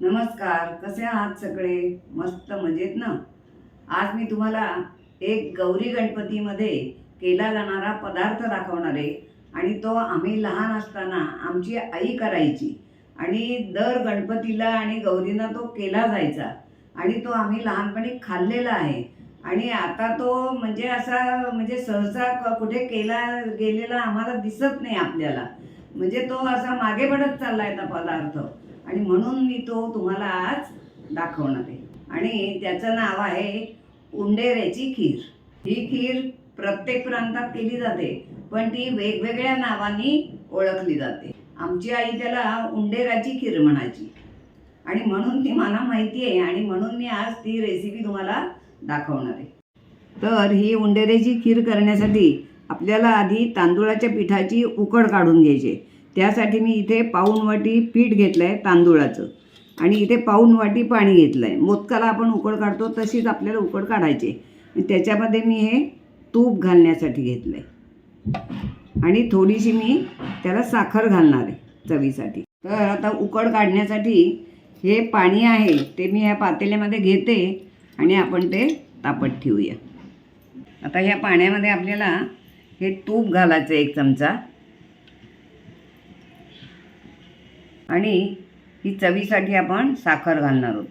नमस्कार कसे आहात सगळे? मस्त मजेत ना? आज मी तुम्हाला एक गौरी गणपतीमध्ये केला जाणारा पदार्थ दाखवणार आहे आणि तो आम्ही लहान असताना आमची आई करायची आणि दर गणपतीला आणि गौरींना तो केला जायचा आणि तो आम्ही लहानपणी खाल्लेला आहे. आणि आता तो म्हणजे असा म्हणजे सहसा कुठे केला गेलेला आम्हाला दिसत नाही आपल्याला. म्हणजे तो असा मागे पडत चालला आहे पदार्थ. आणि म्हणून मी तो तुम्हाला आज दाखवणार आहे. आणि त्याचं नाव आहे उंडेऱ्याची खीर. ही खीर प्रत्येक प्रांतात केली जाते पण ती वेगवेगळ्या नावानी ओळखली जाते. आमची आई त्याला उंडेराची खीर म्हणायची. आणि म्हणून ती मला माहिती आहे आणि म्हणून मी आज ती रेसिपी तुम्हाला दाखवणार आहे. तर ही उंडेऱ्याची खीर करण्यासाठी आपल्याला आधी तांदूळाच्या पिठाची उकड काढून घ्यायची त्यासाठी मी इथे पाऊण वाटी पीठ घेतलं आहे तांदूळाचं. आणि इथे पाऊण वाटी पाणी घेतलं आहे मोदकाला आपण उकड काढतो तशीच आपल्याला उकड काढायची त्याच्यामध्ये मी हे तूप घालण्यासाठी घेतलं आहे आणि थोडीशी मी त्याला साखर घालणार आहे चवीसाठी. तर आता उकड काढण्यासाठी हे पाणी आहे ते मी ह्या पातेल्यामध्ये घेते आणि आपण ते तापत ठेवूया. आता ह्या पाण्यामध्ये आपल्याला हे तूप घालायचं एक चमचा. आणि ही चवीसाठी आपण साखर घालणार आहोत.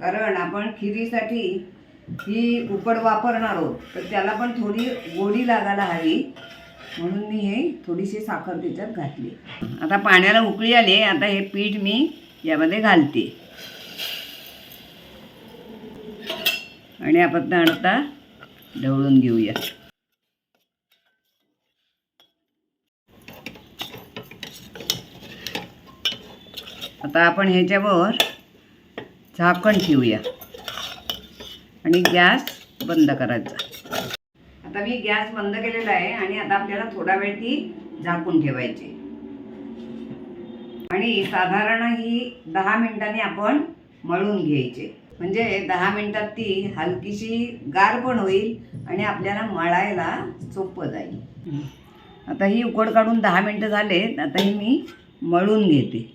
कारण आपण खिरीसाठी ही उकड वापरणार आहोत तर त्याला पण थोडी गोडी लागायला हवी. म्हणून मी हे थोडीशी साखर त्याच्यात घातली. आता पाण्याला उकळी आली आता हे पीठ मी यामध्ये घालते. आणि आपण आता ढवळून घेऊया. आता आपण ह्याच्यावर झाकण ठेवूया. आणि गॅस बंद करायचा. आता मी गॅस बंद केलेला आहे आणि आता आपल्याला थोडा वेळ ती झाकून ठेवायची. आणि साधारण ही दहा मिनिटांनी आपण मळून घ्यायचे. म्हणजे दहा मिनिटात ती हलकीशी गार पण होईल आणि आपल्याला मळायला सोपं जाईल. आता ही उकड काढून दहा मिनटं झालेत आता ही मी मळून घेते.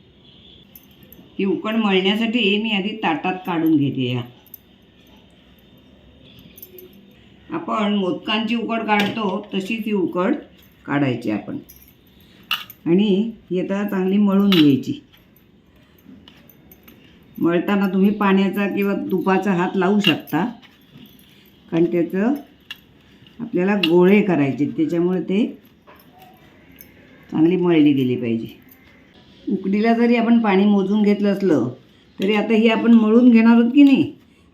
ही उकड मळण्यासाठी मी आधी ताटात काढून घेते या आपण मोदकांची उकड काढतो तशीच ही उकड काढायची आपण. आणि ही आता चांगली मळून घ्यायची. मळताना तुम्ही पाण्याचा किंवा तुपाचा हात लावू शकता. कारण त्याचं आपल्याला गोळे करायचे त्याच्यामुळे ते चांगली मळली गेली पाहिजे. उकडीला जरी आपण पाणी मोजून घेतलं असलं तरी आता ही आपण मळून घेणार आहोत की नाही?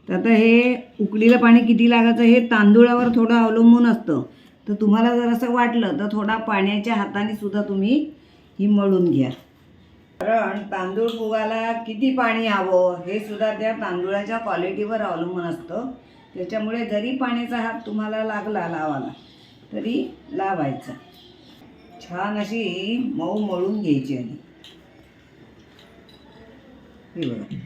तर आता हे उकडीला पाणी किती लागायचं हे तांदूळावर थोडं अवलंबून असतं. तर तुम्हाला जर असं वाटलं तर थोडा पाण्याच्या हाताने सुद्धा तुम्ही ही मळून घ्या. कारण तांदूळ फुगायला किती पाणी हवं हे सुद्धा त्या तांदूळाच्या क्वालिटीवर अवलंबून असतं. त्याच्यामुळे जरी पाण्याचा हात तुम्हाला लागला लावाला तरी लावायचा. छान अशी मऊ मळून घ्यायची आणि हे बघा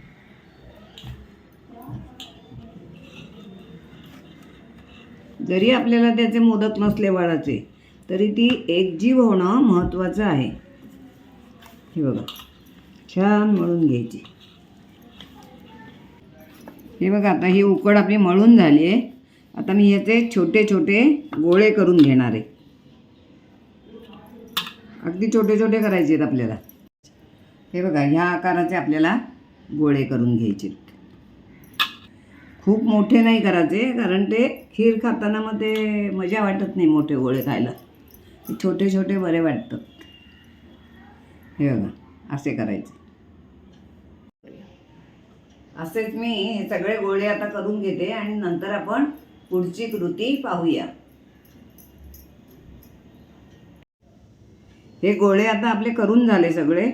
जरी आपल्याला त्याचे मोदक नसले वाढायचे तरी ती एकजीव होणं महत्त्वाचं आहे. हे बघा. छान मळून घ्यायची. हे बघा आता ही उकड आपली मळून झाली आहे. आता मी याचे छोटे छोटे गोळे करून घेणार आहे. अगदी छोटे छोटे करायचे आहेत आपल्याला. हे बघा ह्या आकाराचे आपल्याला गोळे करून घ्यायचे. खूप मोठे नाही करायचे कारण ते खीर खाताना मग ते मजा वाटत नाही मोठे गोळे खायला. छोटे छोटे बरे वाटतात. हे बघा असे करायचे. असेच मी हे सगळे गोळे आता करून घेते आणि नंतर आपण पुढची कृती पाहूया. हे गोळे आता आपले करून झाले सगळे.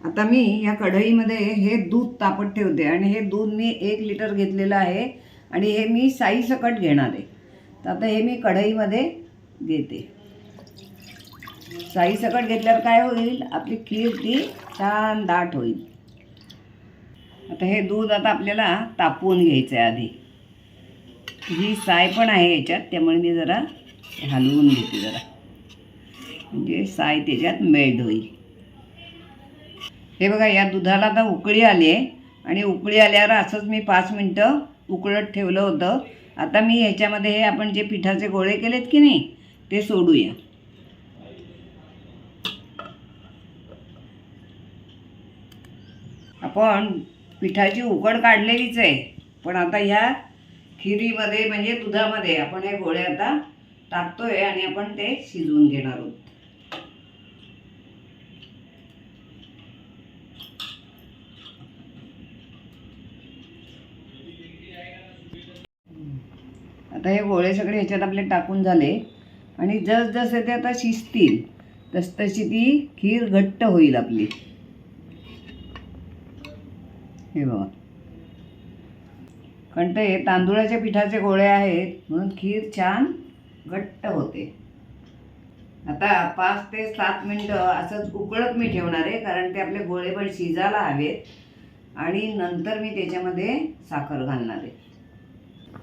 आता मी या कढईमध्ये हे दूध तापत ठेवते आणि हे दूध मी एक लिटर घेतलेलं आहे आणि हे मी साई सकट घेणार आहे. तर आता हे मी कढईमध्ये घेते साई सकट घेतल्यावर काय होईल? आपली खीर ती छान दाट होईल. आता हे दूध आता आपल्याला तापवून घ्यायचं आहे आधी. ही साय पण आहे याच्यात त्यामुळे मी जरा हलवून घेते जरा. म्हणजे साय त्याच्यात मेल्ट होईल. हे बघा या दुधाला आता उकळी आली आहे. आणि उकळी आल्यावर असंच मी पाच मिनटं उकळत ठेवलं होतं. आता मी ह्याच्यामध्ये हे आपण जे पिठाचे गोळे केलेत की नाही ते सोडूया. आपण पिठाची उकड काढलेलीच आहे. पण आता ह्या खिरीमध्ये म्हणजे दुधामध्ये आपण हे गोळे आता टाकतोय आणि आपण ते शिजवून घेणार आहोत. आता हे गोळे सगळे ह्याच्यात आपले टाकून झाले. आणि जसजसे ते आता शिजतील तसतशी ती खीर घट्ट होईल आपली. हे बघा. कारण ते तांदुळाच्या पिठाचे गोळे आहेत म्हणून खीर छान घट्ट होते. आता पाच ते सात मिनटं असंच उकळत मी ठेवणार आहे कारण ते आपले गोळे पण शिजायला हवेत. आणि नंतर मी त्याच्यामध्ये साखर घालणार आहे.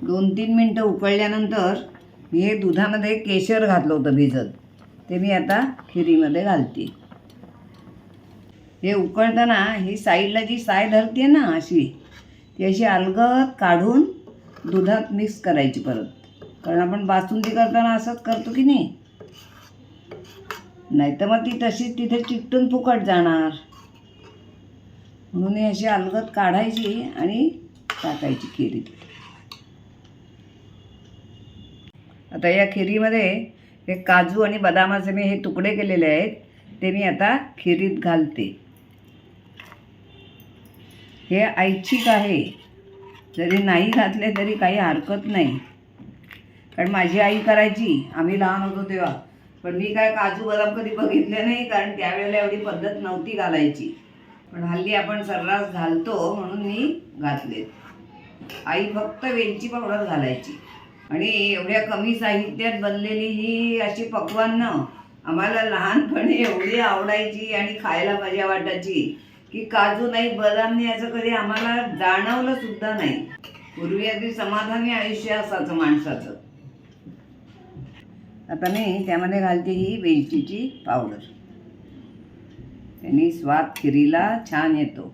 दोन तीन मिनटं उकळल्यानंतर मी हे दुधामध्ये केशर घातलं होतं भिजत. ते मी आता खिरीमध्ये घालते. हे उकळताना ही साईडला जी साय धरते ना अशी ती अशी अलगद काढून दुधात मिक्स करायची परत. कारण आपण बासुंदी करताना असंच करतो की नाही? नाही तर मग ती तशीच तिथे चिकटून फुकट जाणार. म्हणून ही अशी अलगद काढायची आणि टाकायची खिरीत. आता या खिरीमध्ये हे काजू आणि बदामाचे मी हे तुकडे केलेले आहेत ते मी आता खिरीत घालते. हे ऐच्छिक आहे. जरी नाही घातले तरी काही हरकत नाही. कारण माझी आई करायची आम्ही लहान होतो तेव्हा. पण मी काय काजू बदाम कधी बघितले नाही कारण त्यावेळेला एवढी पद्धत नव्हती घालायची. पण हल्ली आपण सर्रास घालतो म्हणून मी घातले आई फक्त वेलची पावडर घालायची. आणि एवढ्या कमी साहित्यात बनलेली ही अशी पक्वान्न आम्हाला लहानपणी एवढी आवडायची आणि खायला मजा वाटायची की काजू नाही बदाम नाही असं कधी आम्हाला जाणवलं सुद्धा नाही. पूर्वी अगदी समाधानी आयुष्य असायचं माणसाचं. आता मी त्यामध्ये घालते ही वेलचीची पावडर त्यांनी स्वाद खिरीला छान येतो.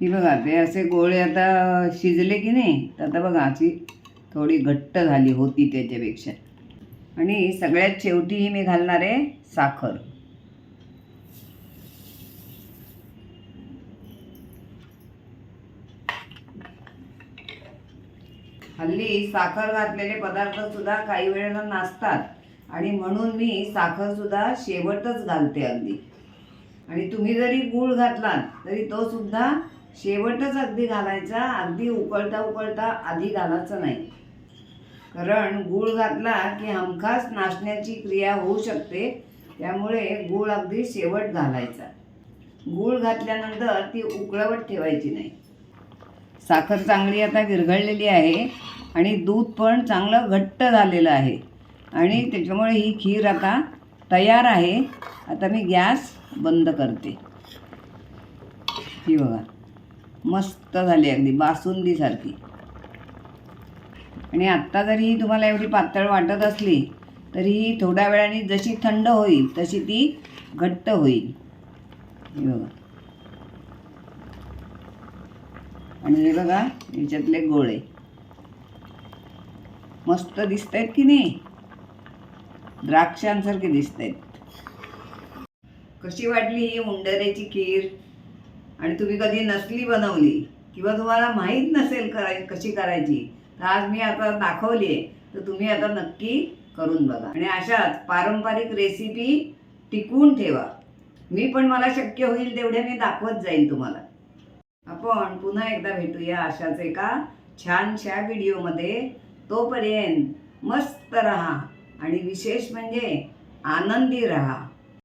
ही बघा ते असे गोळे आता शिजले की नाही तर आता बघा अशी थोडी घट्ट झाली होती त्याच्यापेक्षा. आणि सगळ्यात शेवटी मी घालणार आहे साखर. हल्ली साखर घातलेले पदार्थ सुद्धा काही वेळेला नाचतात. आणि म्हणून मी साखर सुद्धा शेवटच घालते अगदी. आणि तुम्ही जरी गूळ घातलात तरी तो सुद्धा शेवटच अगदी घालायचा अगदी उकळता उकळता आधी घालायचं नाही. कारण गूळ घातला की हमखास नाचण्याची क्रिया होऊ शकते त्यामुळे गूळ अगदी शेवट घालायचा. गूळ घातल्यानंतर ती उकळवत ठेवायची नाही. साखर चांगली आता विरघळलेली आहे आणि दूध पण चांगलं घट्ट झालेलं आहे. आणि त्याच्यामुळे ही खीर आता तयार आहे. आता मी गॅस बंद करते. ही बघा. मस्त झाली अगदी बासुंदीसारखी आणि आत्ता जरी ही तुम्हाला एवढी पातळ वाटत असली तरी ही थोड्या वेळाने जशी थंड होईल तशी ती घट्ट होईल. बघा. आणि हे बघा याच्यातले गोळे. मस्त दिसत आहेत की नाही? द्राक्षांसारखे दिसत आहेत कशी वाटली ही उंडऱ्याची खीर? आणि तुम्ही कधी नसली बनवली किंवा तुम्हाला माहीत नसेल कराय कशी करायची तर आज मी आता दाखवली आहे तर तुम्ही आता नक्की करून बघा. आणि अशाच पारंपरिक रेसिपी टिकवून ठेवा. मी पण मला शक्य होईल तेवढे मी दाखवत जाईन तुम्हाला. आपण पुन्हा एकदा भेटूया अशाच एका छानशा व्हिडिओमध्ये. तोपर्यंत मस्त रहा आणि विशेष म्हणजे आनंदी रहा.